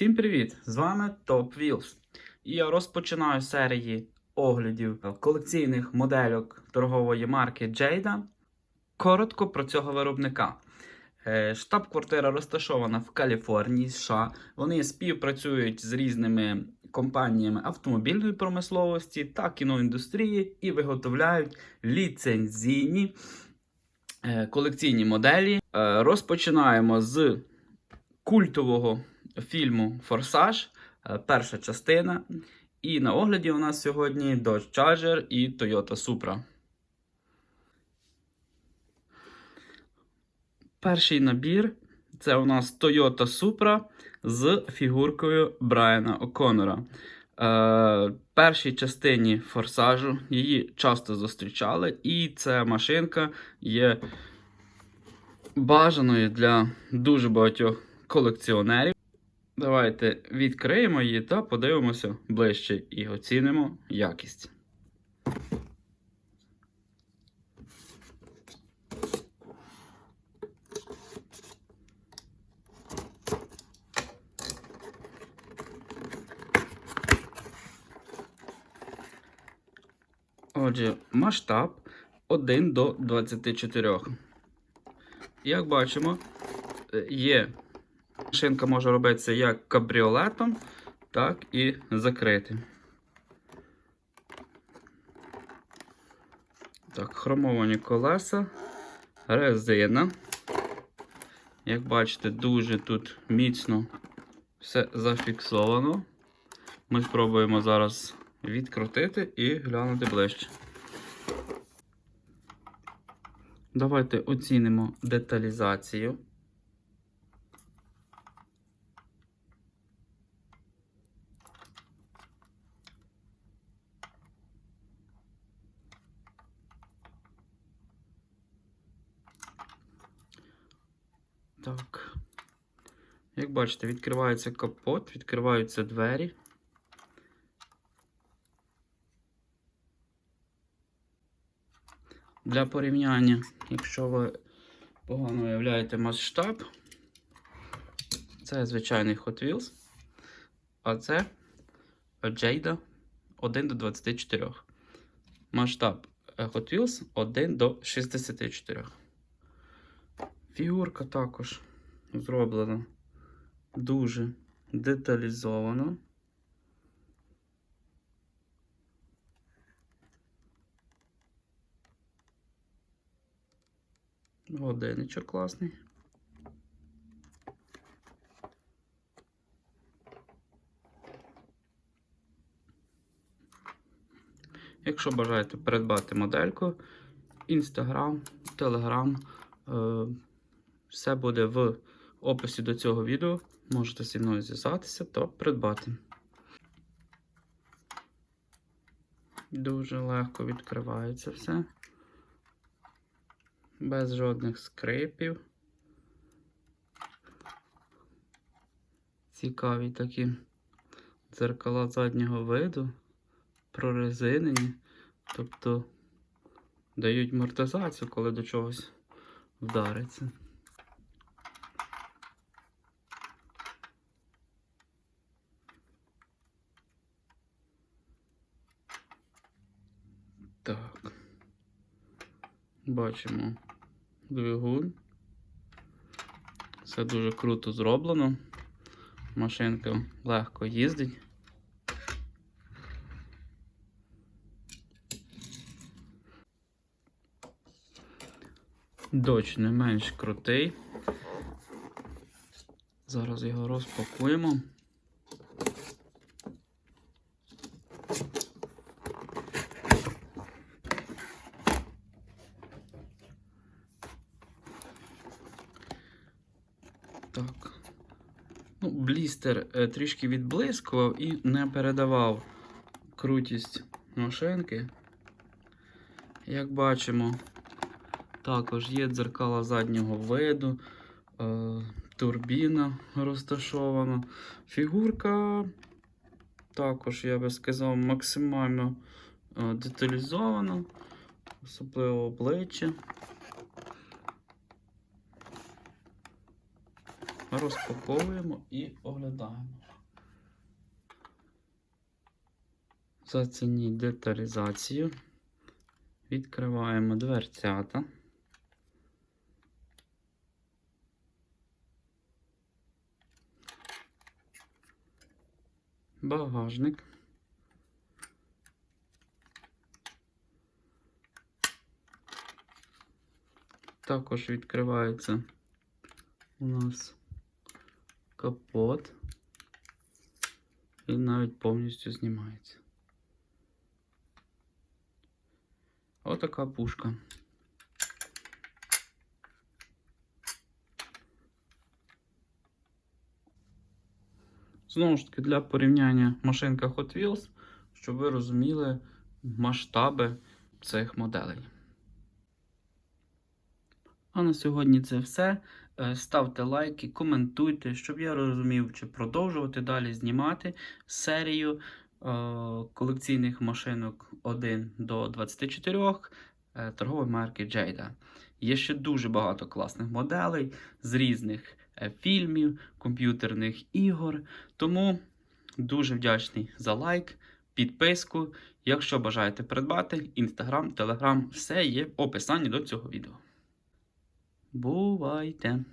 Всім привіт! З вами Top Wheels. І я розпочинаю серії оглядів колекційних модельок торгової марки Jada. Коротко про цього виробника. Е, Штаб-квартира розташована в Каліфорнії, США. Вони співпрацюють з різними компаніями автомобільної промисловості та кіноіндустрії і виготовляють ліцензійні е, колекційні моделі. Е, Розпочинаємо з культового фільму Форсаж, е, перша частина. І на огляді у нас сьогодні Dodge Charger і Toyota Supra. Перший набір це у нас Toyota Supra з фігуркою Брайана О'Коннора. Е, першій частині форсажу її часто зустрічали, і ця машинка є бажаною для дуже багатьох колекціонерів. Давайте відкриємо її та подивимося ближче і оцінимо якість. Отже, масштаб 1 до 24. Як бачимо, е, є Шинка може робитися як кабріолетом, так і закритим. Так, хромовані колеса, резина. Як бачите, дуже тут міцно все зафіксовано. Ми спробуємо зараз відкрутити і глянути ближче. Давайте оцінимо деталізацію. Так. Як бачите, відкривається капот, відкриваються двері. Для порівняння, якщо ви погано уявляєте масштаб, це звичайний Hot Wheels, а це Jada 1 до 24. Масштаб Hot Wheels 1 до 64. Фігурка також зроблена дуже деталізовано. Годинничок класний. Якщо бажаєте придбати модельку, Telegram, е, все буде в описі до цього відео. Можете зі мною зв'язатися та придбати. Дуже легко відкривається все. Без жодних скрипів. Цікаві такі дзеркала заднього виду, прорезинені, тобто дають амортизацію, коли до чогось вдариться. Так. Бачимо двигун. Все дуже круто зроблено. Машинка легко їздить. Доч не менш крутий. Зараз його розпакуємо. Так. Ну, блістер е, трішки відблискував і не передавав крутість машинки. Як бачимо, також є дзеркала заднього виду, е, турбіна розташована. Фігурка також, я би сказав, максимально е, деталізована, особливо обличчя. розпаковуємо і оглядаємо. Зацініть деталізацію. Відкриваємо дверцята. Багажник. Також відкривається у нас капот. І навіть повністю знімається. Отака пушка. Знову ж таки, для порівняння машинка Hot Wheels, щоб ви розуміли масштаби цих моделей. А на сьогодні це все. Е, Ставте лайки, коментуйте, щоб я розумів, чи продовжувати далі знімати серію е, колекційних машинок 1 до 24 е, торгової марки Jada. Є ще дуже багато класних моделей з різних фільмів, комп'ютерних ігор. Тому дуже вдячний за лайк, підписку. Якщо бажаєте придбати, інстаграм, телеграм, все є в описанні до цього відео. Бувайте!